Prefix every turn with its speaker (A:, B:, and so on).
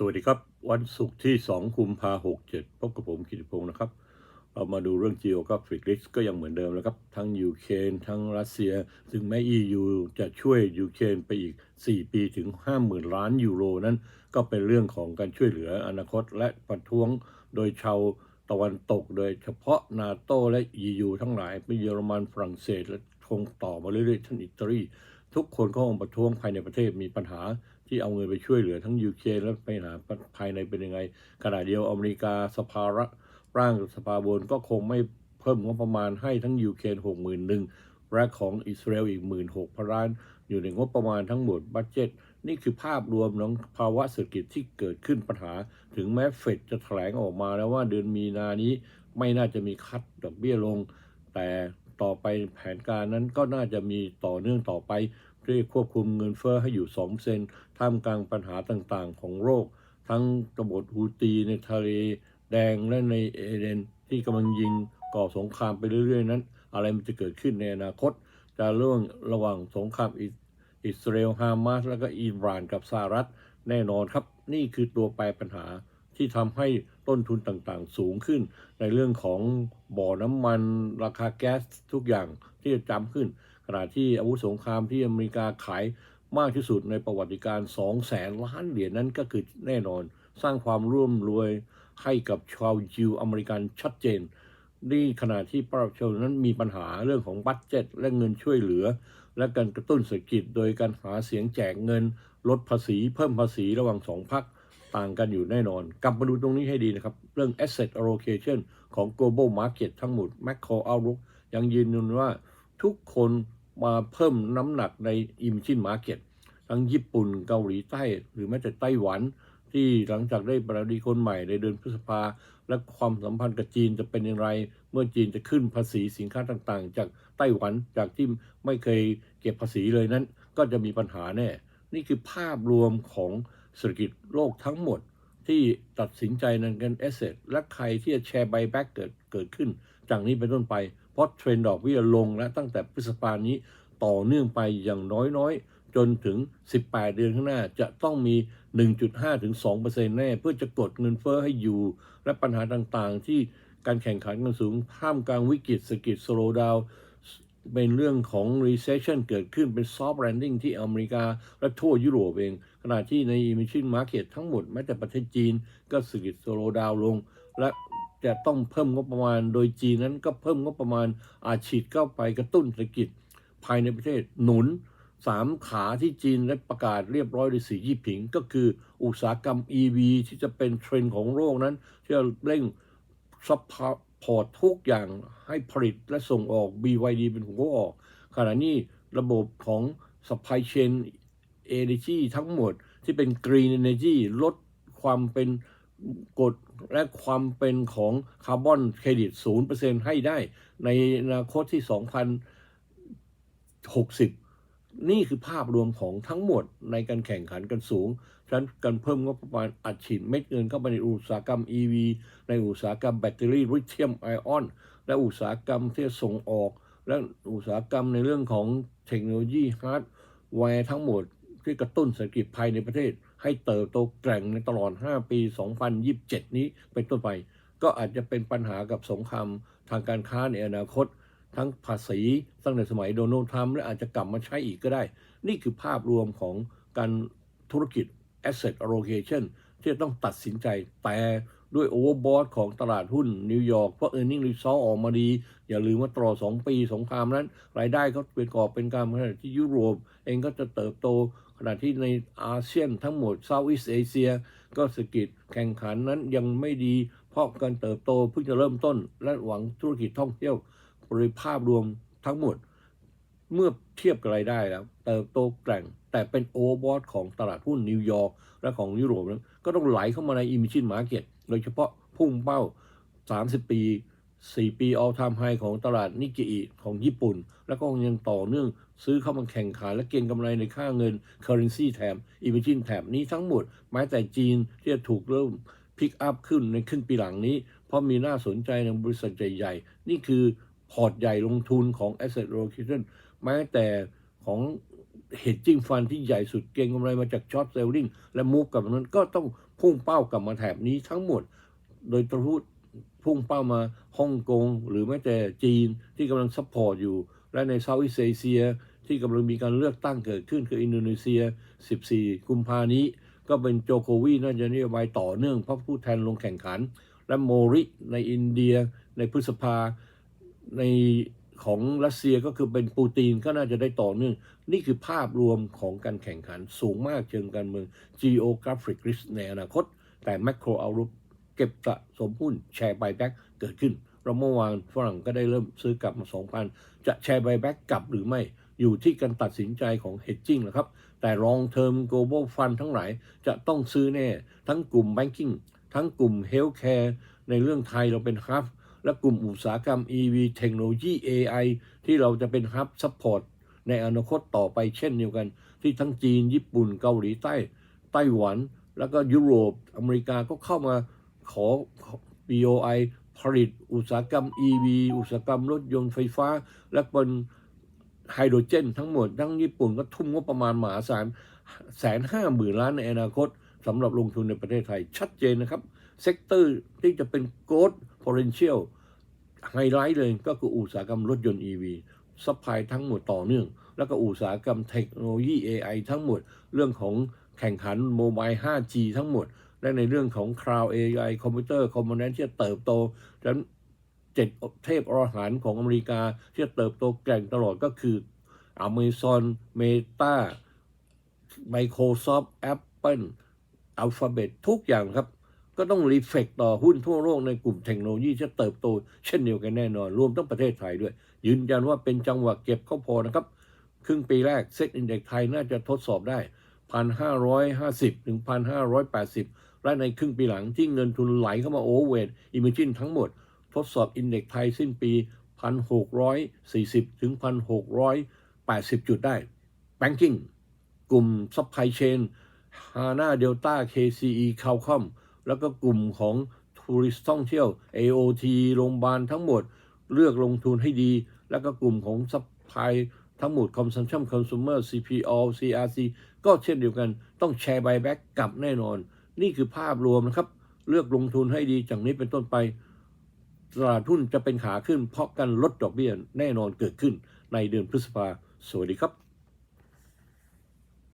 A: สวัสดีครับ วันศุกร์ที่2คุมภาหกเจ็ดพบกับผมกิติพงศ์นะครับ เรามาดูเรื่อง geographic risk ก็ยังเหมือนเดิมแล้วครับ ทั้งยูเครนทั้งรัสเซียซึ่งแม้ EU จะช่วยยูเครนไปอีก 4 ปีถึง 50,000 ล้านยูโรนั้น ก็เป็นเรื่องของการช่วยเหลืออนาคตและประท้วงโดยชาวตะวันตก โดยเฉพาะนาโตและ EU ทั้งหลายเป็นเยอรมันฝรั่งเศสและคงต่อมาเรื่อยๆทั้งอิตาลี ทุกคนก็คงประท้วงภายในประเทศมีปัญหาที่เอาเงินไปช่วยเหลือทั้งยูเครนและไปหาภายในเป็นยังไง ขณะเดียวอเมริกาสภาระร่างสภาบนก็คงไม่เพิ่มงบประมาณให้ทั้งยูเครนหกหมื่นหนึ่งและของอิสราเอลอีกหมื่นหกพันล้าน อยู่ในงบประมาณทั้งหมดบัตเจ็ต นี่คือภาพรวมของภาวะเศรษฐกิจที่เกิดขึ้นปัญหา ถึงแม้เฟดจะแถลงออกมาแล้วว่าเดือนมีนานี้ไม่น่าจะมีคัดดอกเบี้ยลง แต่ ต่อไปแผนการนั้นก็น่าจะมีต่อเนื่องต่อไปเพื่อควบคุมเงินเฟ้อให้อยู่ 2 เซนท่ามกลางปัญหาต่างๆ ของโรค ทั้งกบฏฮูตีในทะเลแดงและในเอเดนที่กำลังยิงก่อสงครามไปเรื่อยๆ นั้น อะไรมันจะเกิดขึ้นในอนาคตจะเรื่องระหว่างสงครามอิอิสราเอลฮามาส แล้วก็อิหร่านกับสหรัฐแน่นอนครับ นี่คือตัวแปรปัญหา ที่ทำให้ต้นทุนต่างๆ สูงขึ้น ในเรื่องของบ่อน้ำมัน ราคาแก๊สทุกอย่างที่จะจำขึ้น ขณะที่อาวุธสงครามที่อเมริกาขายมากที่สุดในประวัติการ2แสนล้านเหรียญนั้นก็คือแน่นอน สร้างความร่วมรวยให้กับชาวยิวอเมริกันชัดเจน นี่ขณะที่ประชาชนนั้นมีปัญหาเรื่องของบัตเจ็ตและเงินช่วยเหลือ และการกระตุ้นเศรษฐกิจโดยการหาเสียงแจกเงิน ลดภาษีเพิ่มภาษีระหว่างสองพัก ต่างกันอยู่แน่นอน กลับมาดูตรงนี้ให้ดีนะครับ เรื่อง asset allocation ของ global market ทั้งหมด macro outlook ยังยืนยันว่าทุกคนมาเพิ่มน้ำหนักใน emerging market ทั้งญี่ปุ่นเกาหลีใต้ หรือแม้แต่ไต้หวัน ที่หลังจากได้ประธานาธิบดีคนใหม่ในเดือนพฤษภา และความสัมพันธ์กับจีนจะเป็นอย่างไร เมื่อจีนจะขึ้นภาษีสินค้าต่างๆ จากไต้หวันจากที่ไม่เคยเก็บภาษีเลยนั้น ก็จะมีปัญหาแน่ นี่คือภาพรวมของ เศรษฐกิจโลกทั้งหมดที่ตัดสินใจในการแอสเซทและใครที่จะแชร์ไบแบ็กเกิดเกิดขึ้น จากนี้เป็นต้นไป เพราะเทรนด์ดอกเบี้ยลงและตั้งแต่พฤษภานี้ต่อเนื่องไปอย่างน้อยๆ จนถึง 18 เดือนข้างหน้าจะต้องมี 1.5 ถึง 2%แน่ เพื่อจะกดเงินเฟ้อให้อยู่ และปัญหาต่างๆ ที่การแข่งขันกันสูงท่ามกลางวิกฤตเศรษฐกิจสโลดาวเป็นเรื่องของ recession เกิดขึ้นเป็น soft landing ที่อเมริกาและทั่วยุโรปเอง ขณะที่ใน emerging market ทั้งหมดแม้แต่ประเทศจีนก็เศรษฐกิจสโลดาวลง และจะต้องเพิ่มงบประมาณ โดยจีนนั้นก็เพิ่มงบประมาณอาฉีดเข้าไปกระตุ้นเศรษฐกิจภายในประเทศหนุนสามขาที่จีนได้ประกาศเรียบร้อยโดยสียี่ผิง ก็คืออุตสาหกรรม EV ที่จะเป็นเทรนด์ของโลกนั้น ที่จะเร่งซัพพอร์ตทุกอย่างให้ผลิตและส่งออก BYD เป็นหัวออก ขณะนี้ระบบของ supply chain energy ทั้งหมดที่เป็น green energy ลดความเป็นกฎและความเป็นของคาร์บอนเครดิต 0%ให้ได้ในอนาคตที่ 2060 นี่คือภาพรวมของทั้งหมดในการแข่งขันกันสูงฉะนั้นการเพิ่มงบประมาณอัดฉีดเม็ดเงินเข้าไปในอุตสาหกรรม EV ในอุตสาหกรรมแบตเตอรี่ลิเธียมไอออน และอุตสาหกรรมที่ส่งออก และอุตสาหกรรมในเรื่องของเทคโนโลยีฮาร์ดแวร์ทั้งหมด ที่กระตุ้นเศรษฐกิจภายในประเทศ ให้เติบโตแกร่งในตลอด 5 ปี 2027 นี้เป็นต้นไป ก็อาจจะเป็นปัญหากับสงครามทางการค้าในอนาคต ทั้งภาษีตั้งแต่สมัยโดนัลด์ทรัมป์และอาจจะกลับมาใช้อีกก็ได้ นี่คือภาพรวมของการธุรกิจ asset allocation ที่ต้องตัดสินใจแต่ด้วยโอเวอร์บอทของตลาดหุ้นนิวยอร์กเพราะ e a r n i n g result ออกมาดี อย่าลืมว่าตลอด2ปีสงครามนั้น รายได้เขาเป็นกอบเป็นกำขณะที่ยุโรป เองก็จะเติบโต ขณะที่ในอาเซียนทั้งหมดเซาท์อีสเอเชียก็เศรษฐกิจแข่งขันนั้นยังไม่ดี เพราะการเติบโตเพิ่งจะเริ่มต้น และหวังธุรกิจท่องเที่ยวบริภาพรวมทั้งหมด เมื่อเทียบกับรายได้แล้ว เติบโตแกร่ง แต่เป็นโอเวอร์บอทของตลาดหุ้นนิวยอร์กและของยุโรปนั้นก็ต้องไหลเข้ามาในอิมิชินมาร์เก็ตโดยเฉพาะพุ่งเป้า 30 ปี 4 ปี all time high ของตลาดนิกเกอิของญี่ปุ่น แล้วก็ยังต่อเนื่องซื้อเข้ามาแข่งขันและเก็งกำไรในค่าเงิน currency แถบ emerging แถบนี้ทั้งหมด แม้แต่จีนที่จะถูกเริ่มพิกอัพขึ้นในครึ่งปีหลังนี้ เพราะมีน่าสนใจในบริษัทใหญ่ๆ นี่คือพอร์ตใหญ่ลงทุนของ asset allocation แม้แต่ของเฮดจิ้งฟันที่ใหญ่สุดเก็งกำไรมาจากช็อตเซลลิงและมูฟกับนั้นก็ต้องพุ่งเป้ากลับมาแถบนี้ทั้งหมด โดยตรูด พุ่งเป้ามาฮ่องกง หรือแม้แต่จีนที่กำลังซัพพอร์ตอยู่ และในเซาท์อีสเอเชียที่กำลังมีการเลือกตั้งเกิดขึ้นคืออินโดนีเซีย 14 กุมภานี้ ก็เป็นโจโควีน่าจะนโยบายต่อเนื่องเพราะผู้แทนลงแข่งขัน และโมริในอินเดีย ในพฤษภาในของรัสเซียก็คือเป็นปูตินก็น่าจะได้ต่อเนื่อง นี่คือภาพรวมของการแข่งขันสูงมากเชิงการเมือง geographic risk ในอนาคต แต่ macro outlook เก็บสะสมหุ้นแชร์ buyback เกิดขึ้นเราเมื่อวานฝรั่งก็ได้เริ่มซื้อกลับมา 2,000 จะแชร์ buyback กลับหรือไม่อยู่ที่การตัดสินใจของ hedging นะครับ แต่ long term global fund ทั้งหลายจะต้องซื้อแน่ ทั้งกลุ่ม banking ทั้งกลุ่ม healthcare ในเรื่องไทยเราเป็น hub และกลุ่มอุตสาหกรรม EV เทคโนโลยี AI ที่เราจะเป็น hub support ในอนาคตต่อไปเช่นเดียวกัน ที่ทั้งจีน ญี่ปุ่น เกาหลีใต้ ไต้หวัน แล้วก็ยุโรป อเมริกาก็เข้ามา ขอ BOI ผลิตอุตสาหกรรม EV อุตสาหกรรมรถยนต์ไฟฟ้า และเป็นไฮโดรเจนทั้งหมด ทั้งญี่ปุ่นก็ทุ่มงบประมาณมหาศาลแสนห้าหมื่นล้านในอนาคตสำหรับลงทุนในประเทศไทย ชัดเจนนะครับ เซกเตอร์ที่จะเป็น growth potential ไฮไลท์เลยก็คืออุตสาหกรรมรถยนต์ EV ซัพพลายทั้งหมดต่อเนื่อง แล้วก็อุตสาหกรรมเทคโนโลยี AI ทั้งหมด เรื่องของแข่งขันโมบาย 5G ทั้งหมด และในเรื่องของ Cloud AI คอมพิวเตอร์คอมโพเนนต์ที่จะเติบโตฉะนั้นเจ็ดเทพอรหันของอเมริกาที่จะเติบโตแกร่งตลอดก็คือ Amazon Meta Microsoft Apple Alphabet ทุกอย่างครับ ก็ต้องรีเฟกต่อหุ้นทั่วโลกในกลุ่มเทคโนโลยีจะเติบโตเช่นเดียวกันแน่นอน รวมทั้งประเทศไทยด้วย ยืนยันว่าเป็นจังหวะเก็บเข้าพอนะครับ ครึ่งปีแรกเซ็ตอินเด็กไทยน่าจะทดสอบได้ 1,550 ถึง 1,580 และในครึ่งปีหลังที่เงินทุนไหลเข้ามาโอเวอร์เวทอิมเมจินทั้งหมด ทดสอบอินเด็กซ์ไทยสิ้นปี 1,640 ถึง 1,680 จุดได้ Banking กลุ่ม Supply Chain HANA Delta KCE Calcom แล้วก็กลุ่มของทัวริสท่องเที่ยว AOT โรงพยาบาลทั้งหมดเลือกลงทุนให้ดี แล้วก็กลุ่มของ Supply ทั้งหมด Consumption Consumer CPO CRC ก็เช่นเดียวกันต้องแชร์ buyback กลับแน่นอน นี่คือภาพรวมนะครับ เลือกลงทุนให้ดีจากนี้เป็นต้นไปตลาดหุ้นจะเป็นขาขึ้น เพราะการลดดอกเบี้ยแน่นอนเกิดขึ้นในเดือนพฤษภาสวัสดีครับ